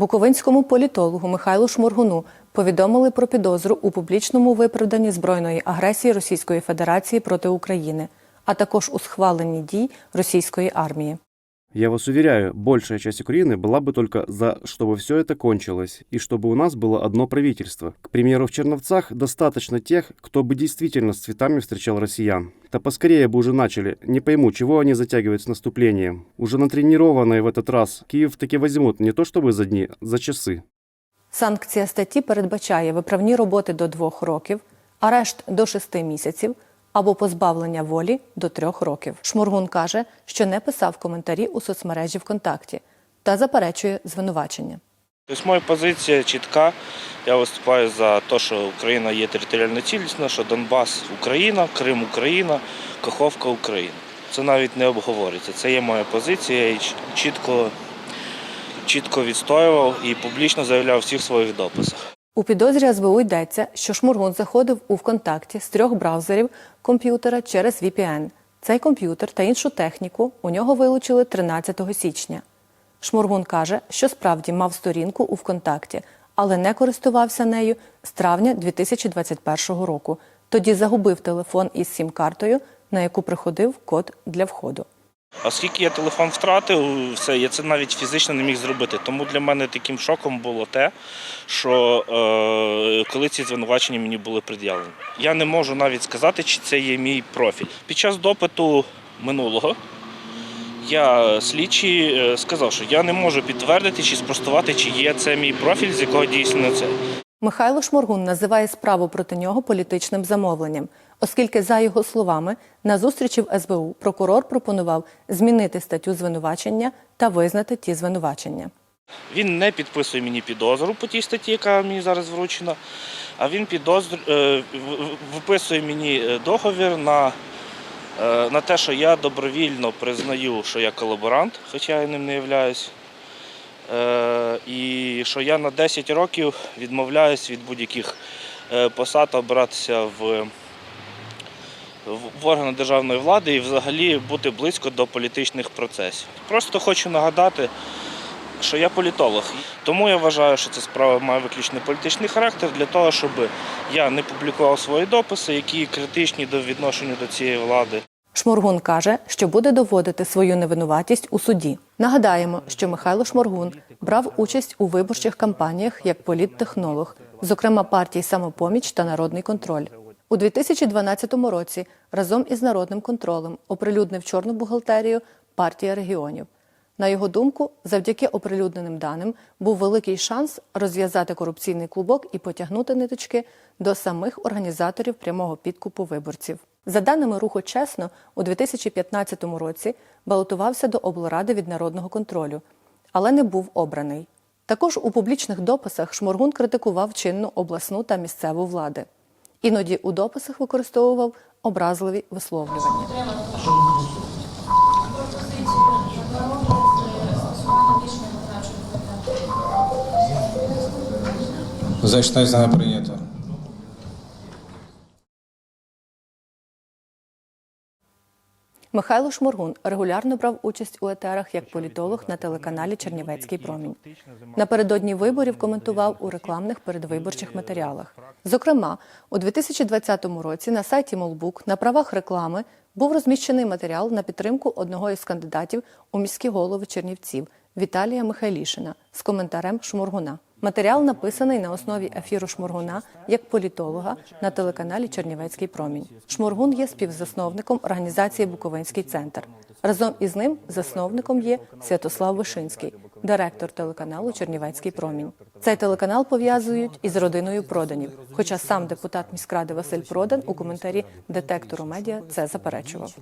Буковинському політологу Михайлу Шморгуну повідомили про підозру у публічному виправданні збройної агресії Російської Федерації проти України, а також у схваленні дій російської армії. Я вас уверяю, большая часть Украины была бы только за, чтобы все это кончилось, и чтобы у нас было одно правительство. К примеру, в Черновцах достаточно тех, кто бы действительно с цветами встречал россиян. Да поскорее бы уже начали. Не пойму, чего они затягивают с наступлением. Уже натренированные в этот раз Киев таки возьмут не то чтобы за дни, за часы. Санкція статті передбачає виправні роботи до двох років, арешт до шести місяців або позбавлення волі до трьох років. Шморгун каже, що не писав коментарі у соцмережі ВКонтакті та заперечує звинувачення. Тобто моя позиція чітка. Я виступаю за те, що Україна є територіально цілісна, що Донбас Україна, Крим Україна, Каховка Україна. Це навіть не обговорюється. Це є моя позиція. Я чітко, чітко відстоював і публічно заявляв у всіх своїх дописах. У підозрі СБУ йдеться, що Шмургун заходив у ВКонтакті з трьох браузерів комп'ютера через VPN. Цей комп'ютер та іншу техніку у нього вилучили 13 січня. Шмургун каже, що справді мав сторінку у ВКонтакті, але не користувався нею з травня 2021 року. Тоді загубив телефон із сім-картою, на яку приходив код для входу. Оскільки я телефон втратив, все, я це навіть фізично не міг зробити. Тому для мене таким шоком було те, що е, коли ці звинувачення мені були пред'явлені. Я не можу навіть сказати, чи це є мій профіль. Під час допиту минулого я слідчий е, сказав, що я не можу підтвердити чи спростувати, чи є це мій профіль, з якого дійсно це. Михайло Шморгун називає справу проти нього політичним замовленням, оскільки, за його словами, на зустрічі в СБУ прокурор пропонував змінити статтю звинувачення та визнати ті звинувачення. Він не підписує мені підозру по тій статті, яка мені зараз вручена, а він підозр... е, виписує мені е, договір на, е, на те, що я добровільно признаю, що я колаборант, хоча я ним не являюсь. Е, І що я на 10 років відмовляюсь від будь-яких е, посад обиратися в, в органи державної влади і взагалі бути близько до політичних процесів. Просто хочу нагадати, що я політолог. Тому я вважаю, що ця справа має виключно політичний характер для того, щоб я не публікував свої дописи, які критичні до відношення до цієї влади. Шморгун каже, що буде доводити свою невинуватість у суді. Нагадаємо, що Михайло Шморгун брав участь у виборчих кампаніях як політтехнолог, зокрема партій Самопоміч та Народний контроль. У 2012 році разом із народним контролем оприлюднив чорну бухгалтерію партія регіонів. На його думку, завдяки оприлюдненим даним був великий шанс розв'язати корупційний клубок і потягнути ниточки до самих організаторів прямого підкупу виборців. За даними руху чесно, у 2015 році балотувався до облради від народного контролю, але не був обраний. Також у публічних дописах Шморгун критикував чинну обласну та місцеву влади. Іноді у дописах використовував образливі висловлювання. Значить, не прийнято. Михайло Шморгун регулярно брав участь у етерах як політолог на телеканалі Чернівецький промінь. Напередодні виборів коментував у рекламних передвиборчих матеріалах. Зокрема, у 2020 році на сайті Молбук на правах реклами був розміщений матеріал на підтримку одного із кандидатів у міські голови Чернівців Віталія Михайлішина з коментарем Шморгуна. Матеріал написаний на основі ефіру Шморгуна як політолога на телеканалі Чернівецький промінь. Шморгун є співзасновником організації Буковинський центр. Разом із ним засновником є Святослав Вишинський, директор телеканалу Чернівецький промінь. Цей телеканал пов'язують із родиною проданів. Хоча сам депутат міськради Василь Продан у коментарі детектору медіа це заперечував.